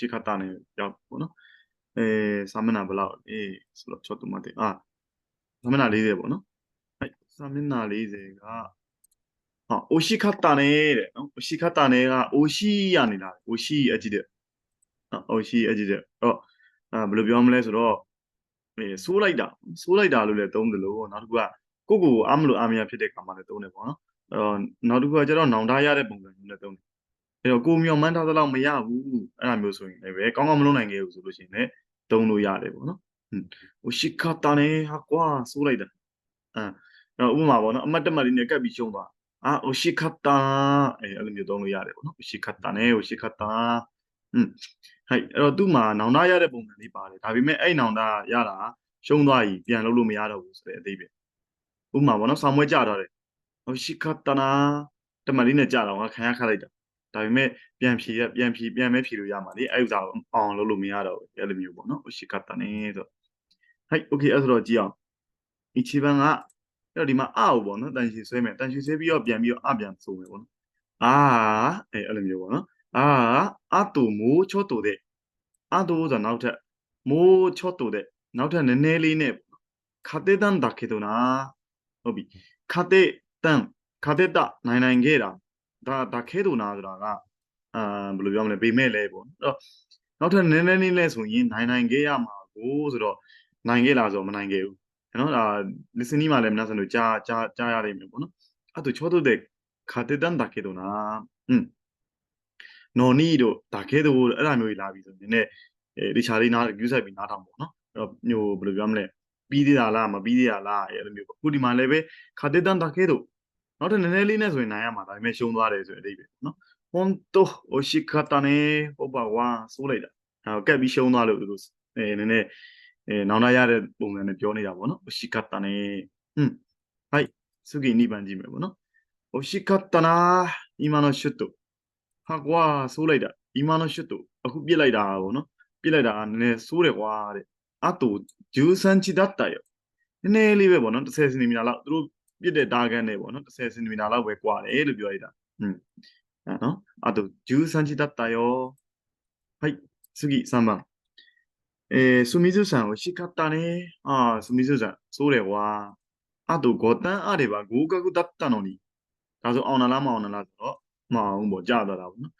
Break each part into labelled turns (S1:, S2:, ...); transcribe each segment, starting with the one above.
S1: ရှိခတ်တာနဲ့ရောက်ပေါ့နော်အဲစာမျက်နှာဘယ်လောက်အေးဆိုတော့ချောတူမတဲ့အာစာမျက်နှာ40ပေါ့နော်はいစာမျက်နှာ40ကဟာအိုရှိခတ်တာနဲ့တဲ့နော်အိုရှိခတ်တာနဲ့ကအိုရှိရနေတာအိုရှိအကြည့်တဲ့နော်အိုရှိအကြည့်တဲ့အဲ့တော့အာဘယ်လိုပြောမလဲဆိုတော့အဲဆိုးလိုက်တာဆိုးလိုက်တာလို့လည်းသုံးတယ်လို့နောက်တစ်ခုကကိုယ့်ကိုယ်အားမလို့အားမရဖြစ်တဲ့ခါမှလည်းသုံးတယ်ပေါ့နော်အဲ့တော့နောက်တစ်ခုကကျတော့နောင်တရတဲ့ပုံစံမျိုးနဲ့သုံးတယ် အဲ့တော့ကိုယ်မျောမှန်းထားသလောက်မရဘူးအဲ့လိုမျိုးဆိုရင်လည်းပဲကောင်းကောင်းမလုပ်နိုင်ခဲ့ဘူးဆိုလို့ရှိရင်လည်းသုံးလို့ရတယ်ပေါ့နော်ဟွန်းဟိုရှိခတ်တာနဲ့ဟာကွာဆိုးလိုက်တာအဲအဲ့တော့ဥပမာပေါ့နော်အမတ်တမတ်လေးနဲ့ကပ်ပြီးရှုံးသွားအာဟိုရှိခတ်တာအဲအဲ့လိုမျိုးသုံးလို့ရတယ်ပေါ့နော်ဟိုရှိခတ်တာနဲ့ဟိုရှိခတ်တာဟွန်းဟဲ့အဲ့တော့သူ့မှာနောင်တရတဲ့ပုံစံလေးပါတယ်ဒါပေမဲ့အဲ့နောင်တရတာရှုံးသွားပြီပြန်လုပ်လို့မရတော့ဘူးဆိုတဲ့အသေးပဲဥပမာပေါ့နော်ဆောင်းမွဲကြတော့တယ်ဟိုရှိခတ်တာနာတမတ်လေးနဲ့ကြတော့ငါခံရခတ်လိုက်တာ ဒါပေမဲ့ပြန်ဖြေရပြန်ဖြေပြန်မဲဖြေလို့ရမှာလေအဲ့ဥစားအောင်လုပ်လို့မရတော့ဘူးအဲ့လိုမျိုးပေါ့နော်ဥရှိကတနေဆိုဟိုက်โอเคအဲ့ဆိုတော့ကြည့်အောင်အချီဘန်ကအဲ့တော့ဒီမှာအအူပေါ့နော်တန်ရှင်ဆွဲမယ်တန်ရှင်ဆွဲပြီးတော့ပြန်ပြီးတော့အပြန်ဆိုမယ်ပေါ့နော်အာအဲ့အဲ့လိုမျိုးပေါ့နော်အာအတူမိုးချောတူတဲ့အတူဆိုနောက်ထပ်မိုးချောတူတဲ့နောက်ထပ်နည်းနည်းလေးနဲ့ခတေတန်ဒါကေတုနာဟုတ်ပြီခတေတန်ခတေတနိုင်နိုင်ခဲ့တာ ဒါဒါခဲတူနာဆိုတာကအာဘယ်လိုပြောမလဲပေမဲ့လဲပေါ့အဲ့တော့နောက်ထပ်နည်းနည်းလေးလဲဆိုရင်နိုင်နိုင်ခဲ့ရမှာကိုဆိုတော့နိုင်ခဲ့လားဆိုတော့မနိုင်ခဲ့ဘူးနော်ဒါ listening မှာလည်းမနာစံလို့ကြားကြားကြားရနိုင်မယ်ပေါ့နော်အဲ့တော့ချောတူတဲ့ခါတေတန်ဒါခဲတူနာอืมနော်နီတို့ဒါခဲတူအဲ့ဒါမျိုးကြီးလာပြီဆိုရင်လည်းဒီခြားလေးနားယူဆိုင်ပြီးနားထောင်ပေါ့နော်အဲ့တော့ဟိုဘယ်လိုပြောမလဲပြီးသေးတာလားမပြီးသေးတာလားအဲ့လိုမျိုးအခုဒီမှာလည်းပဲခါတေတန်ဒါခဲတူ နောက်ထပ်နည်းနည်းလေးနဲ့ဆိုရင်နိုင်ရမှာဒါပေမဲ့ရှုံးသွားတယ်ဆိုရင်အတိတ်ပဲနော်ဟွန်တိုအိုရှိခတာနေပုပ်ပါဝါဆိုးလိုက်တာအဲကက်ပြီးရှုံးသွားလို့သူတို့အဲနည်းနည်းအဲနောင်တရတဲ့ပုံစံနဲ့ပြောနေတာပေါ့နော်အိုရှိခတာနေဟွန်းဟိုက်စုကီနိဗ္ဗာန်ကြည့်မယ်ပေါ့နော်အိုရှိခတာနာအီမာနိုရှုတ်တိုဟာကွာဆိုးလိုက်တာအီမာနိုရှုတ်တိုအခုပြစ်လိုက်တာပေါ့နော်ပြစ်လိုက်တာနည်းနည်းဆိုးတယ်ကွာတဲ့အတူဂျူဆန်ချီဒတ်တာယောနည်းနည်းလေးပဲပေါ့နော်30စင်တီမီတာလောက်သူတို့ ပြစ်တဲ့ target နဲ့ပေါ့နော်10စင်တီမီတာလောက်ပဲကွာတယ်လို့ပြောလိုက်တာอืมအဲနော်あと13チだったよはい次3番えー、スミズさん惜しかったね。ああ、スミズさん、それは、あと5単あれば合格だったのに。ဒါဆိုအောင်နာလားမအောင်နာလားဆိုတော့မအောင်ပေါ့ကြာတော့တာပေါ့နော်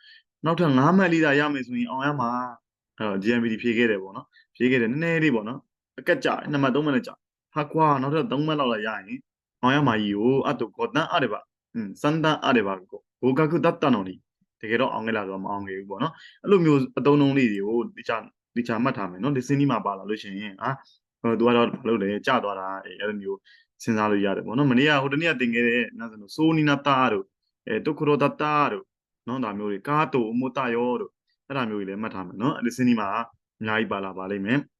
S1: နောက်ထပ်9မှတ်လေးသာရမယ်ဆိုရင်အောင်ရမှာအဲ GMPD ဖြေခဲ့တယ်ပေါ့နော်ဖြေခဲ့တယ်နည်းနည်းလေးပေါ့နော်အကက်ကြာ2မှတ်3မှတ်နဲ့ကြာဟာကွာနောက်ထပ်3မှတ်လောက်လာရရင် 青山いいよ、あと5段あれば、うん、3段あれば合格だったのに、တကယ်တော့အောင်ခဲ့လာတော့မအောင်ခဲ့ဘူးပေါ့နော်။အဲ့လိုမျိုးအတုံးလုံးလေးတွေကိုတခြားတခြားမှတ်ထားမယ်နော်။ဒီစင်းဒီမှာပါလာလို့ရှိရင်အာဟိုသူကတော့ဘာလုပ်လဲကြာသွားတာအဲအဲ့လိုမျိုးစဉ်းစားလို့ရတယ်ပေါ့နော်။မနေ့ကဟိုတနေ့ကတင်ခဲ့တဲ့နာဆိုလို့ဆိုနီနာတာတို့အဲတုခရိုတာတာတို့နော်ဒါမျိုးတွေကာတိုအမတယောတို့အဲ့ဒါမျိုးတွေလည်းမှတ်ထားမယ်နော်။အဲ့ဒီစင်းဒီမှာအများကြီးပါလာပါလိမ့်မယ်။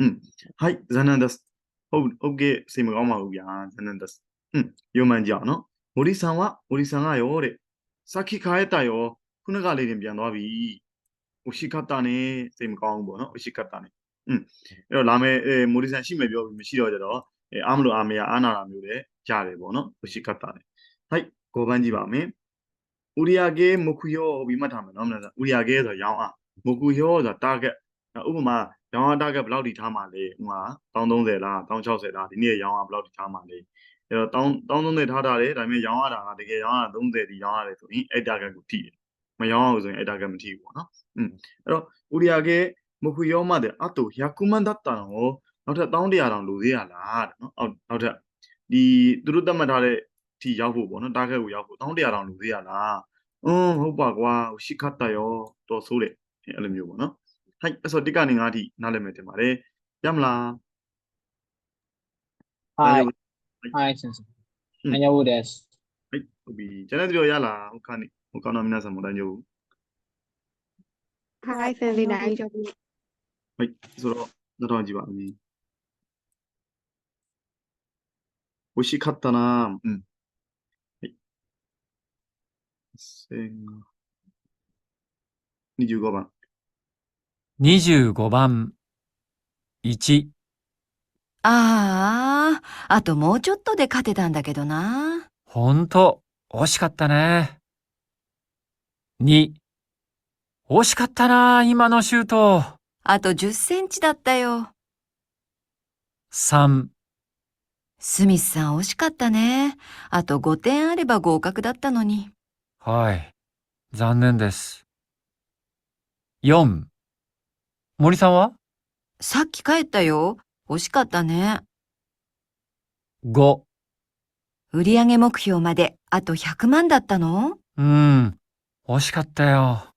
S1: Hmm. Hi, Zanandas. ဟုတ်ဟုတ်ကဲ့စိတ်မကောင်းပါဘူးဗျာဇန်နန်ဒတ်อืมယုံမှန်ကြအောင်နော်မိုဒီဆန်ကမိုဒီဆန်ကရောတဲ့စာခိခါရဲ့တာရောခုနကလေးတင်ပြန်သွားပြီဟိုရှိခတ်တာနဲ့စိတ်မကောင်းဘူးပေါ့နော်ဟိုရှိခတ်တာနဲ့อืมအဲ့တော့လာမယ်အဲမိုဒီဆန်ရှိမယ်ပြောပြီးမရှိတော့ကြတော့အဲအားမလို့အားမရအားနာတာမျိုးလည်းရတယ်ပေါ့နော်ဟိုရှိခတ်တာနဲ့ဟိုက်ကိုပန်းကြည့်ပါမယ်ဥရိယာကေမုခုယောပြီးမှတ်ထားမယ်နော်မလားဥရိယာကေဆိုရောင်းအားမုခုယောဆိုတာ target ဥပမာ ရောင်းအား target ဘယ်လောက်ထိထားမှာလဲဥမာ1030လား1060လားဒီနေ့ရောင်းအားဘယ်လောက်ထိထားမှာလဲအဲ့တော့1030ထားတာလေဒါပေမဲ့ရောင်းရတာကတကယ်ရောင်းရတာ30ဒီရောင်းရတယ်ဆိုရင်အဲ့ target ကိုထိတယ်မရောင်းအောင်ဆိုရင်အဲ့ target မထိဘူးပေါ့နော်อืมအဲ့တော့ဥရိယာကေမခုရောမတဲ့အတူယာကူမန်ဒတ်တန်ကိုနောက်ထပ်1100တောင်လိုသေးရလားတဲ့နော်အောက်နောက်ထပ်ဒီသူတို့သတ်မှတ်ထားတဲ့ဒီရောက်ဖို့ပေါ့နော် target ကိုရောက်ဖို့1100တောင်လိုသေးရလားအင်းဟုတ်ပါကွာရှီခတ်တယောတော်ဆိုးတယ်အဲ့လိုမျိုးပေါ့နော် はい。そう、理解があり、なれめてまで。やむら。
S2: はい。はい、先生。
S1: うん
S2: 大丈です。
S1: はい。おび、じゃなくてやら、他に、他の皆さんも大丈夫。
S3: はい、先生大丈夫。
S1: はい。そは、ならじはね。美味しかったな。うん。はい。千が25番。
S4: 25番、1、
S5: ああ、あともうちょっとで勝てたんだけどな。
S4: ほんと、惜しかったね。2、惜しかったな、今のシュート。
S5: あと10センチだったよ。
S4: 3、
S5: スミスさん惜しかったね。あと5点あれば合格だったのに。
S4: はい。残念です。4、森さんは？
S5: さっき帰ったよ。惜しかったね。
S4: ?5、
S5: 売上目標まであと100万だったの？
S4: うーん、惜しかったよ。